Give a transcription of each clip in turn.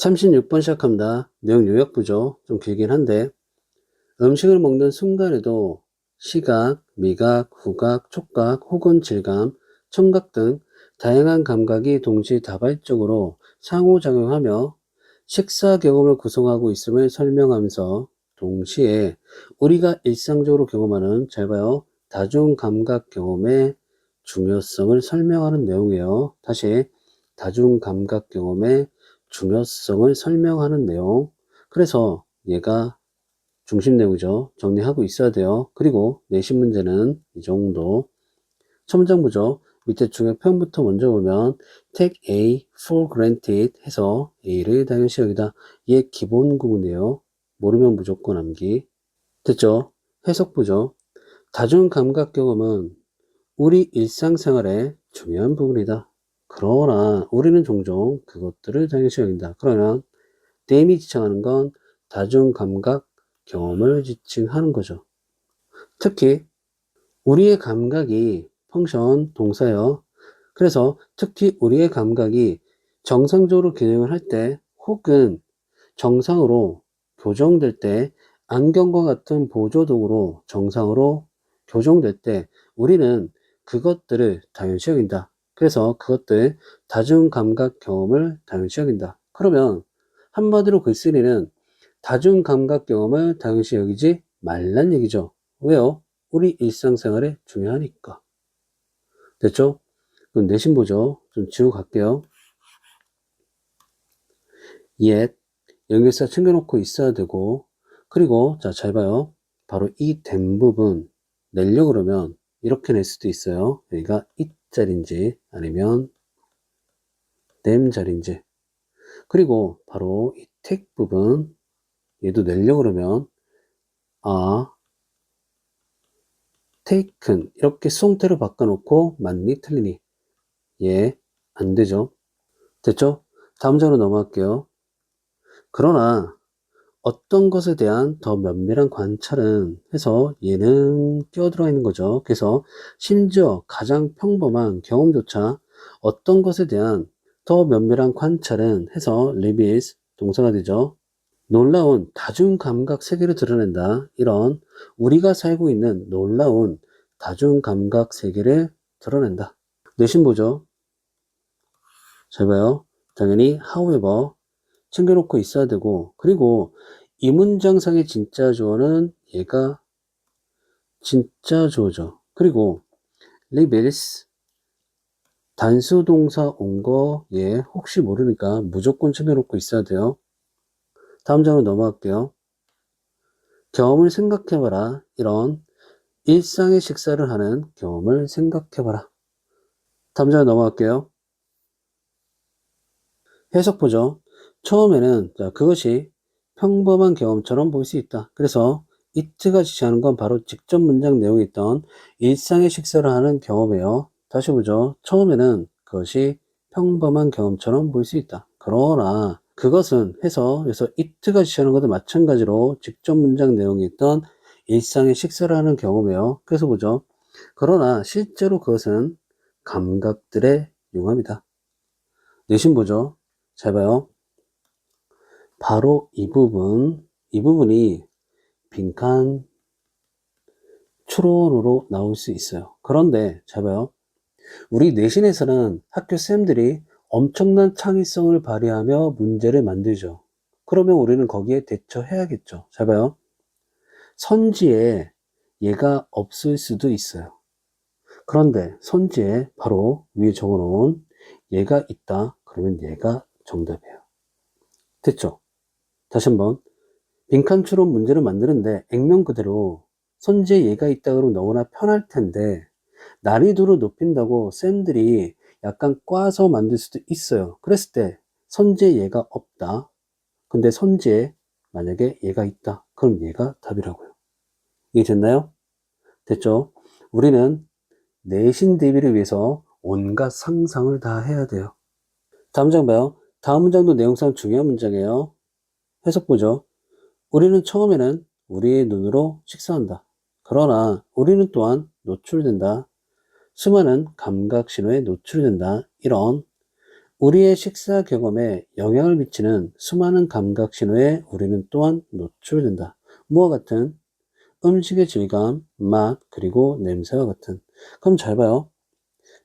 36번 시작합니다. 내용 요약부죠. 좀 길긴 한데 음식을 먹는 순간에도 시각, 미각, 후각, 촉각 혹은 질감, 청각 등 다양한 감각이 동시다발적으로 상호작용하며 식사 경험을 구성하고 있음을 설명하면서 동시에 우리가 일상적으로 경험하는 잘 봐요. 다중 감각 경험의 중요성을 설명하는 내용이에요. 다시 다중 감각 경험의 중요성을 설명하는 내용. 그래서 얘가 중심 내용이죠. 정리하고 있어야 돼요. 그리고 내신 문제는 이 정도. 첫 문장 보죠. 밑에 중에 표현부터 먼저 보면 take A for granted 해서 A를 당연시 여기다 얘 기본 구문이에요. 모르면 무조건 암기. 됐죠? 해석 보죠. 다중 감각 경험은 우리 일상생활의 중요한 부분이다. 그러나 우리는 종종 그것들을 당연시 여긴다. 그러면 댐이 지칭하는 건 다중 감각 경험을 지칭하는 거죠. 특히 우리의 감각이 펑션 동사요. 그래서 특히 우리의 감각이 정상적으로 기능을 할 때 혹은 정상으로 교정될 때 안경과 같은 보조도구로 정상으로 교정될 때 우리는 그것들을 당연시 여긴다. 그래서 그것들 다중감각 경험을 당연시 여긴다. 그러면 한마디로 글쓰리는 다중감각 경험을 당연시 여기지 말란 얘기죠. 왜요? 우리 일상생활에 중요하니까. 됐죠? 그럼 내신 보죠. 좀 지우고 갈게요. 옛, 연결사 챙겨놓고 있어야 되고, 그리고, 자, 잘 봐요. 바로 이 된 부분 내려고 그러면 이렇게 낼 수도 있어요. 여기가 이 자리인지 아니면 댐 자리인지. 그리고 바로 이 택 부분 얘도 내려고 그러면 아 taken 이렇게 수동태로 바꿔놓고 맞니? 틀리니? 예 안되죠. 됐죠? 다음 장으로 넘어갈게요. 그러나 어떤 것에 대한 더 면밀한 관찰은 해서 얘는 끼어들어 있는 거죠 그래서 심지어 가장 평범한 경험조차 어떤 것에 대한 더 면밀한 관찰은 해서 리비스 동사가 되죠 놀라운 다중 감각 세계를 드러낸다. 이런 우리가 살고 있는 놀라운 다중 감각 세계를 드러낸다. 내신 보죠. 잘 봐요. 당연히 however 챙겨놓고 있어야 되고 그리고 이 문장상의 진짜 주어는 얘가 진짜 주어죠. 그리고 리빌스 단수 동사 온 거 예 혹시 모르니까 무조건 챙겨놓고 있어야 돼요. 다음 장으로 넘어갈게요. 경험을 생각해봐라. 이런 일상의 식사를 하는 경험을 생각해봐라. 다음 장으로 넘어갈게요. 해석 보죠. 처음에는 자, 그것이 평범한 경험처럼 보일 수 있다. 그래서 이트가 지시하는 건 바로 직접 문장 내용에 있던 일상의 식사를 하는 경험이에요. 다시 보죠. 처음에는 그것이 평범한 경험처럼 보일 수 있다. 그러나 그것은 해서 그래서 it가 지시하는 것도 마찬가지로 직접 문장 내용이 있던 일상의 식사를 하는 경험이에요. 그래서 보죠. 그러나 실제로 그것은 감각들의 융합이다. 내신 보죠. 잘 봐요. 바로 이 부분, 이 부분이 빈칸 추론으로 나올 수 있어요. 그런데 잘 봐요. 우리 내신에서는 학교 쌤들이 엄청난 창의성을 발휘하며 문제를 만들죠. 그러면 우리는 거기에 대처해야겠죠. 잘 봐요. 선지에 얘가 없을 수도 있어요. 그런데 선지에 바로 위에 적어놓은 얘가 있다. 그러면 얘가 정답이에요. 됐죠? 다시 한번 빈칸 추론 문제를 만드는데 액면 그대로 선지에 얘가 있다 그러면 너무나 편할 텐데 난이도를 높인다고 쌤들이 약간 꽈서 만들 수도 있어요. 그랬을 때 선지에 얘가 없다. 근데 선지에 만약에 얘가 있다. 그럼 얘가 답이라고요. 이게 됐나요? 됐죠? 우리는 내신 대비를 위해서 온갖 상상을 다 해야 돼요. 다음 문장 봐요. 다음 문장도 내용상 중요한 문장이에요. 해석 보죠. 우리는 처음에는 우리의 눈으로 식사한다. 그러나 우리는 또한 노출된다. 수많은 감각 신호에 노출된다. 이런 우리의 식사 경험에 영향을 미치는 수많은 감각 신호에 우리는 또한 노출된다. 무와 같은 음식의 질감, 맛, 그리고 냄새와 같은. 그럼 잘 봐요.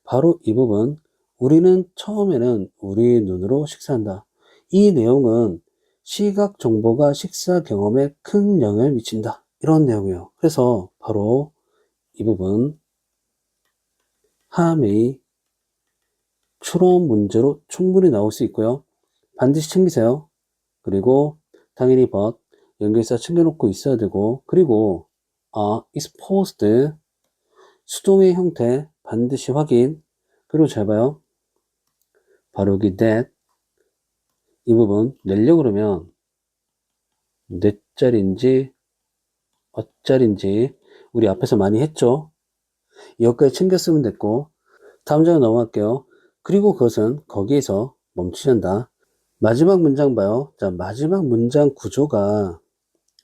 바로 이 부분. 우리는 처음에는 우리 눈으로 식사한다. 이 내용은 시각 정보가 식사 경험에 큰 영향을 미친다. 이런 내용이에요. 그래서 바로 이 부분 하메이 추론 문제로 충분히 나올 수 있고요. 반드시 챙기세요. 그리고 당연히 but 연결사 챙겨놓고 있어야 되고 그리고 아, exposed 수동의 형태 반드시 확인 그리고 잘 봐요. 바로 여기 that 이 부분 내려고 그러면 몇 자리인지 어짜리인지 우리 앞에서 많이 했죠. 여기까지 챙겨 쓰면 됐고 다음 장에 넘어갈게요. 그리고 그것은 거기에서 멈추지 않다. 마지막 문장 봐요. 자, 마지막 문장 구조가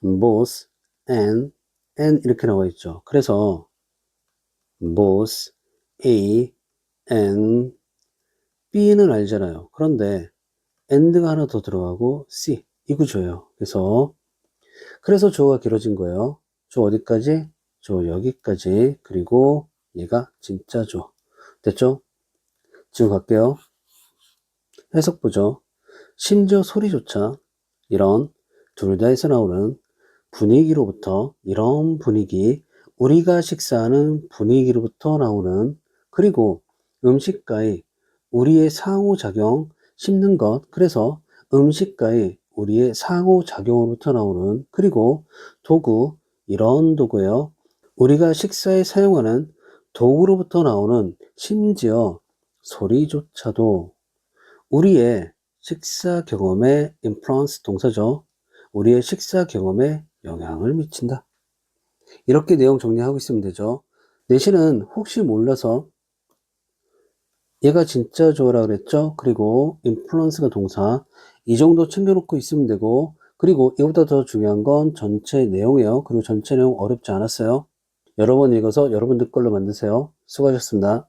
both, and, and 이렇게 나와 있죠. 그래서 both, A, and, B는 알잖아요. 그런데 and가 하나 더 들어가고 C 이 구조예요. 그래서 그래서 주어가 길어진 거예요. 주 어디까지? 주 여기까지. 그리고 얘가 진짜 주. 됐죠? 지금 갈게요. 해석 보죠. 심지어 소리조차 이런 둘 다에서 나오는 분위기로부터 이런 분위기, 우리가 식사하는 분위기로부터 나오는 그리고 음식과의 우리의 상호작용, 씹는 것, 그래서 음식과의 우리의 상호작용으로부터 나오는 그리고 도구, 이런 도구예요. 우리가 식사에 사용하는 도구로부터 나오는 심지어 소리조차도 우리의 식사 경험에 influence 동사죠. 우리의 식사 경험에 영향을 미친다. 이렇게 내용 정리하고 있으면 되죠. 내신은 혹시 몰라서 얘가 진짜 좋아라 그랬죠? 그리고 influence가 동사 이 정도 챙겨놓고 있으면 되고 그리고 이보다 더 중요한 건 전체 내용이에요. 그리고 전체 내용 어렵지 않았어요. 여러 번 읽어서 여러분들 걸로 만드세요. 수고하셨습니다.